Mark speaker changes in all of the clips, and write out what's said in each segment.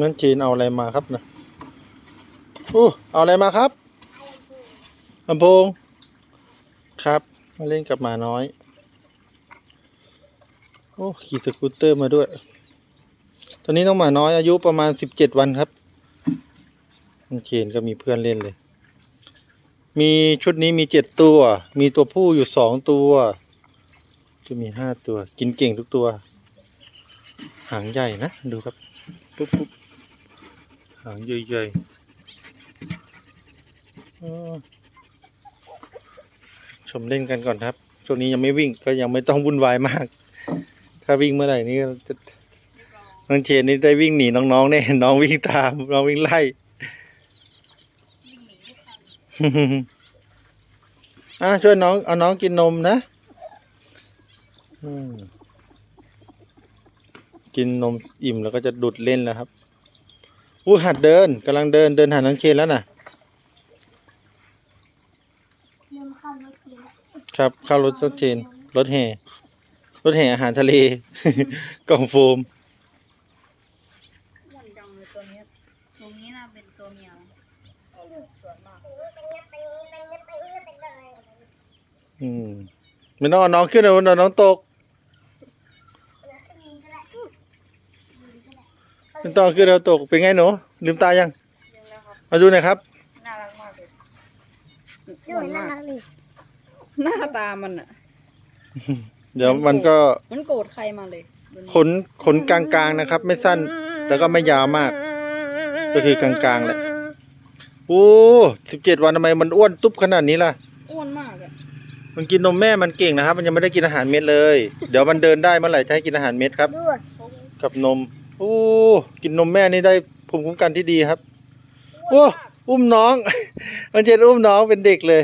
Speaker 1: งั้นจีนเอาอะไรมาครับนะอู้เอาอะไรมาครับลำโพงครับมาเล่นกับหมาน้อย โอ้ขี่สกูตเตอร์มาด้วย ตอนนี้น้องหมาน้อยอายุประมาณสิบเจ็ดวันครับน้องเคนก็มีเพื่อนเล่นเลย มีชุดนี้มีเจ็ดตัว มีตัวผู้อยู่สองตัว จะมีห้าตัว กินเก่งทุกตัว หางใหญ่นะ ดูครับ ปุ๊บปุ๊บหางใหญ่ๆอ้อชมเล่นกันก่อนครับ ช่วงนี้ยังไม่วิ่งก็ยังไม่ต้องวุ่นวายมาก ถ้าวิ่งเมื่อไหร่นี่ก็จะน้องเชนนี่ได้วิ่งหนีน้องๆแน่น้องวิ่งตามน้องวิ่งไล่อะช่วยน้องเอาน้องกินนมนะ อืม กินนมอิ่มแล้วก็จะดุดเล่นแล้วครับอู้หัดเดินกำลังเดินเดินหาน้องเคนแล้วน่ะ
Speaker 2: เริ่มเข้ารถเสีย
Speaker 1: ครับเข้ารถน้องเคนรถแห่รถแห่อาหารทะเล กล่องโฟม
Speaker 3: อ้วนจังเลยตัวเนี้ยตัวนี้น่าเป็นตัวเมียสวยมาก
Speaker 1: อืมไม่ต้องเอาน้องขึ้นนะเดี๋ยวน้องตก ไม่ต้องเอาขึ้นเราตกเป็นไงหนูลืมตายัง
Speaker 3: ยังแล้วครับ
Speaker 1: มาดูหน่อยครับ
Speaker 3: น่ารักมากเลย
Speaker 2: ดูน่ารักดิ
Speaker 3: หน้าตามันอะ
Speaker 1: เดี๋ยวมันก็
Speaker 3: มันโกรธใครมาเลยมัน
Speaker 1: ขนขนกลางๆนะครับ ไม่สั้นแล้วก็ไม่ยาวมาก ก็คือกลางๆแหละโอ้สิบเจ็ดวันทำไมมันอ้วนตุ๊บขนาดนี้ล่ะ
Speaker 3: อ้วนมากอะ
Speaker 1: มันกินนมแม่มันเก่งนะครับ มันยังไม่ได้กินอาหารเม็ดเลย เดี๋ยวมันเดินได้เมื่อไหร่จะให้กินอาหารเม็ดครับ
Speaker 2: ดู
Speaker 1: กับนม โอ้กินนมแม่นี่ได้ภูมิคุ้มกันที่ดีครับโอ้อุ้มน้องมันเจนอุ้มน้องเป็นเด็กเลย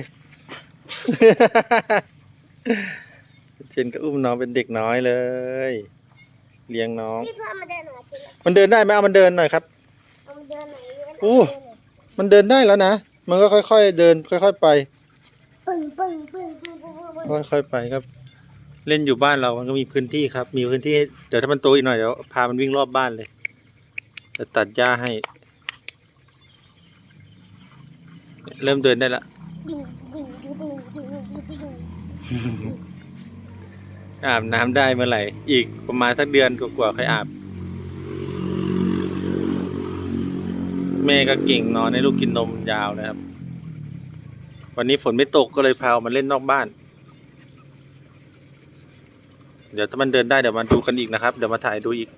Speaker 1: เจนก็อุ้มน้องเป็นเด็กน้อยเลย เลี้ยงน้อง
Speaker 2: พี่พ่อมาเดินหน่อยจริง
Speaker 1: มันเดินได้ไหมเอามันเดินหน่อยครับ
Speaker 2: เอามาเดินหน่อย
Speaker 1: โอ้มันเดินได้แล้วนะมันก็ค่อย ๆ เดินค่อย ๆ ไป
Speaker 2: ปึ้งปึ้งปึ้งปึ้งปึ้งปึ้งปึ้ง
Speaker 1: ค่อยๆไปครับ เล่นอยู่บ้านเรามันก็มีพื้นที่ครับ มีพื้นที่เดี๋ยวถ้ามันโตอีกหน่อยเดี๋ยวพามันวิ่งรอบบ้านเลยจะตัดหญ้าให้ เริ่มเดินได้ละ
Speaker 2: ดิ่งดิ่งดิ่งดิ่งดิ่งดิ่งดิ่ง
Speaker 1: อาบน้ำได้เมื่อไหร่ อีกประมาณสักเดือนกว่าๆค่อยอาบ แม่ก็เก่งนอนให้ลูกกินนมยาวนะครับ วันนี้ฝนไม่ตกก็เลยพาออกมาเล่นนอกบ้าน เดี๋ยวถ้ามันเดินได้เดี๋ยวมาดูกันอีกนะครับ เดี๋ยวมาถ่ายดูอีก